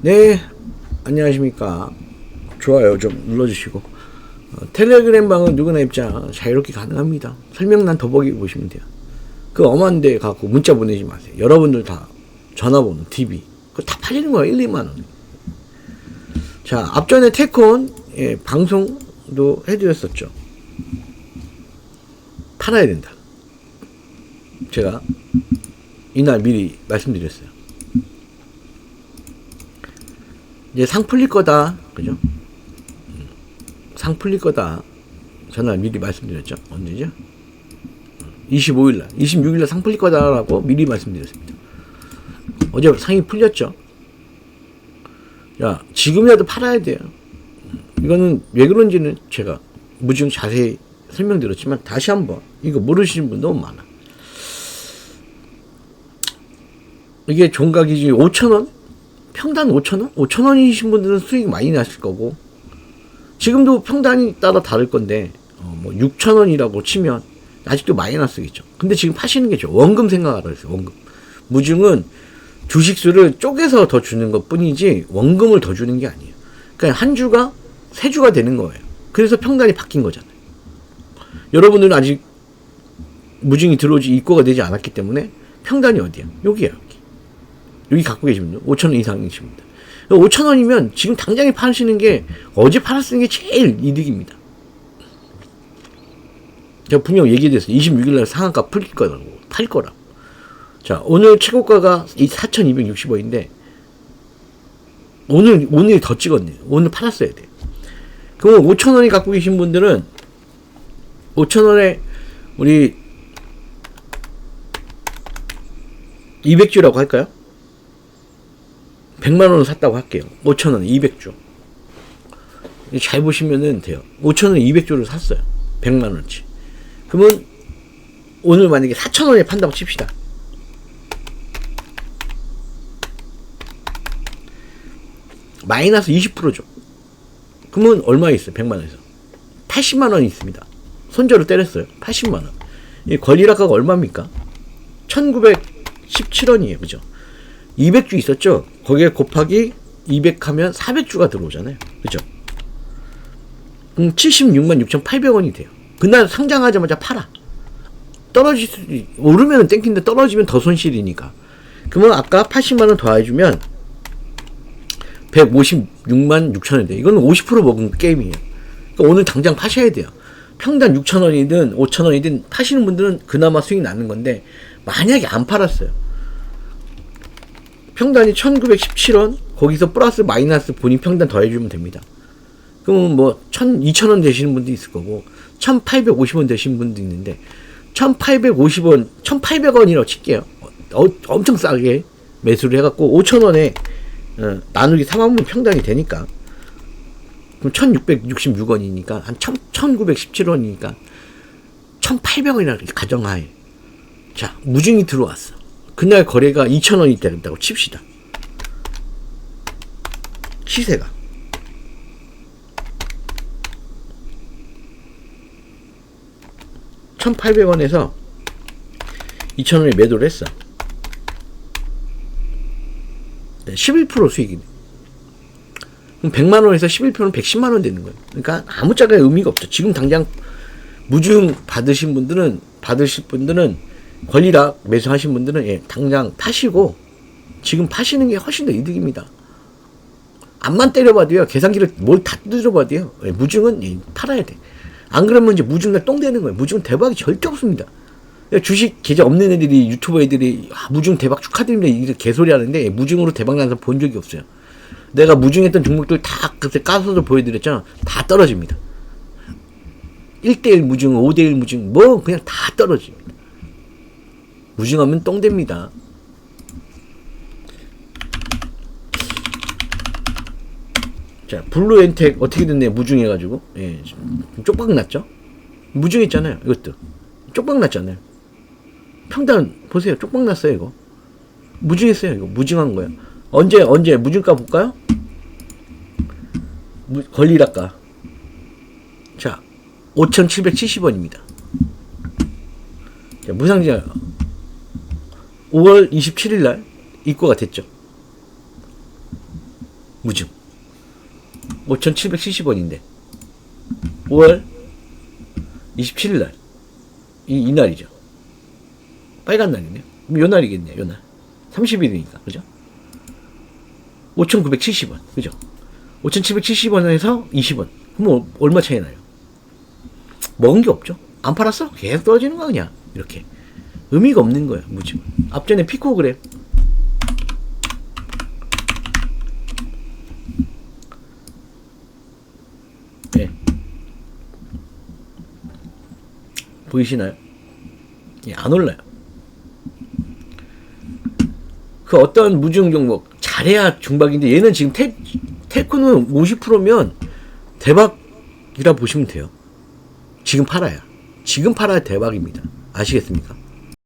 네, 안녕하십니까. 좋아요 좀 눌러주시고. 어, 텔레그램 방은 누구나 입장 자유롭게 가능합니다. 설명란 더보기 보시면 돼요. 그 엄한 데 갖고 문자 보내지 마세요. 여러분들 다 전화번호, TV. 그거 다 팔리는 거야, 1, 2만원. 자, 앞전에 테콘, 예, 방송도 해드렸었죠. 팔아야 된다. 제가 이날 미리 말씀드렸어요. 이제 상 풀릴 거다. 그죠? 음, 상 풀릴 거다. 전날 미리 말씀드렸죠. 언제죠? 25일날, 26일날 상 풀릴 거다라고 미리 말씀드렸습니다. 어제 상이 풀렸죠. 야, 지금이라도 팔아야 돼요. 이거는 왜 그런지는 제가 무중 자세히 설명드렸지만 다시 한번 이거 모르시는 분 너무 많아. 이게 종가 기준이 5,000원? 평단 5,000원? 5,000원이신 분들은 수익 많이 나실 거고 지금도 평단이 따라 다를 건데 어, 뭐 6,000원이라고 치면 아직도 마이너스겠죠. 근데 지금 파시는 게 좋아. 원금 생각하라 그랬어요. 원금. 무중은 주식수를 쪼개서 더 주는 것 뿐이지 원금을 더 주는 게 아니에요. 그러니까 한 주가 세 주가 되는 거예요. 그래서 평단이 바뀐 거잖아요. 여러분들은 아직 무중이 들어오지 입고가 되지 않았기 때문에 평단이 어디야? 여기야, 여기. 갖고 계신 분들, 5천 원 이상이십니다. 5천 원이면 지금 당장에 파시는 게 어제 팔았는 게 제일 이득입니다. 제가 분명 얘기했어요. 26일날 상한가 풀릴 거라고. 팔 거라고. 자, 오늘 최고가가 4,260원인데, 오늘, 오늘 더 찍었네요. 오늘 팔았어야 돼. 그럼 5,000원이 갖고 계신 분들은, 5,000원에, 우리, 200주라고 할까요? 100만 원을 샀다고 할게요. 5,000원에 200주. 잘 보시면은 돼요. 5,000원에 200주를 샀어요. 100만 원치. 그러면, 오늘 만약에 4,000원에 판다고 칩시다. 마이너스 20%죠. 그러면 얼마 있어요? 100만 원에서. 80만 원이 있습니다. 손절을 때렸어요. 80만 원. 이 권리락가가 얼마입니까? 1917원이에요. 그죠? 200주 있었죠? 거기에 곱하기 200 하면 400주가 들어오잖아요. 그죠? 그럼 76만 6,800원이 돼요. 그날 상장하자마자 팔아. 떨어질 수, 오르면 땡긴데 떨어지면 더 손실이니까. 그러면 아까 80만 원 더해주면 156만 6천 원인데 이거는 50% 먹은 게임이에요. 그러니까 오늘 당장 파셔야 돼요. 평단 6천 원이든 5천 원이든 파시는 분들은 그나마 수익 나는 건데 만약에 안 팔았어요. 평단이 1917원 거기서 플러스 마이너스 본인 평단 더해주면 됩니다. 그러면 뭐1 2,000원 되시는 분도 있을 거고 1,850원 되시는 분도 있는데 1,850원, 1,800원이라고 칠게요. 어, 엄청 싸게 매수를 해갖고 5,000원에 어, 나누기 3하면 평당이 되니까. 그럼 1666원이니까, 한 1917원이니까, 1800원이라 가정하에. 자, 무중이 들어왔어. 그날 거래가 2000원이 된다고 칩시다. 시세가. (1800원에서) (2000원에) 매도를 했어 11% 수익이네. 그럼 100만 원에서 11%는 110만 원 되는 거예요. 그러니까 아무짝에 의미가 없죠. 지금 당장 무중 받으신 분들은 받으실 분들은 권리락 매수하신 분들은 예, 당장 파시고 지금 파시는 게 훨씬 더 이득입니다. 암만 때려봐도요. 계산기를 뭘 다 뜯어봐도요. 예, 무중은 예, 팔아야 돼. 안 그러면 이제 무중날 똥 되는 거예요. 무중 대박이 절대 없습니다. 주식 계좌 없는 애들이 유튜버 애들이 아, 무중 대박 축하드립니다 이렇게 개소리 하는데 무중으로 대박 나서 본 적이 없어요. 내가 무중했던 종목들 다 그때 까서도 보여드렸잖아. 다 떨어집니다. 1대1 무중, 5대1 무중, 뭐 그냥 다 떨어집니다. 무중하면 똥 됩니다. 자, 블루 엔텍 어떻게 됐네요. 무중해가지고. 예, 좀 쪽박 났죠? 무중했잖아요. 이것도. 쪽박 났잖아요. 평단 보세요. 쪽박 났어요, 이거. 무증했어요, 이거. 무증한 거야. 언제, 언제, 무증가 볼까요? 무, 권리락가. 자, 5,770원입니다. 자, 무상자 5월 27일 날 입고가 됐죠. 무증. 5,770원인데. 5월 27일 날. 이, 이 날이죠. 빨간 날이네요. 요 날이겠네요, 요 날. 30일이니까, 그죠? 5,970원, 그죠? 5,770원에서 20원. 그럼 얼마 차이 나요? 먹은 게 없죠? 안 팔았어? 계속 떨어지는 거 그냥. 이렇게. 의미가 없는 거야, 무증. 앞전에 피코그램. 네. 보이시나요? 예, 안 올라요. 그 어떤 무중 종목 잘해야 중박인데 얘는 지금 테, 테크는 50%면 대박이라 보시면 돼요. 지금 팔아야. 지금 팔아야 대박입니다. 아시겠습니까?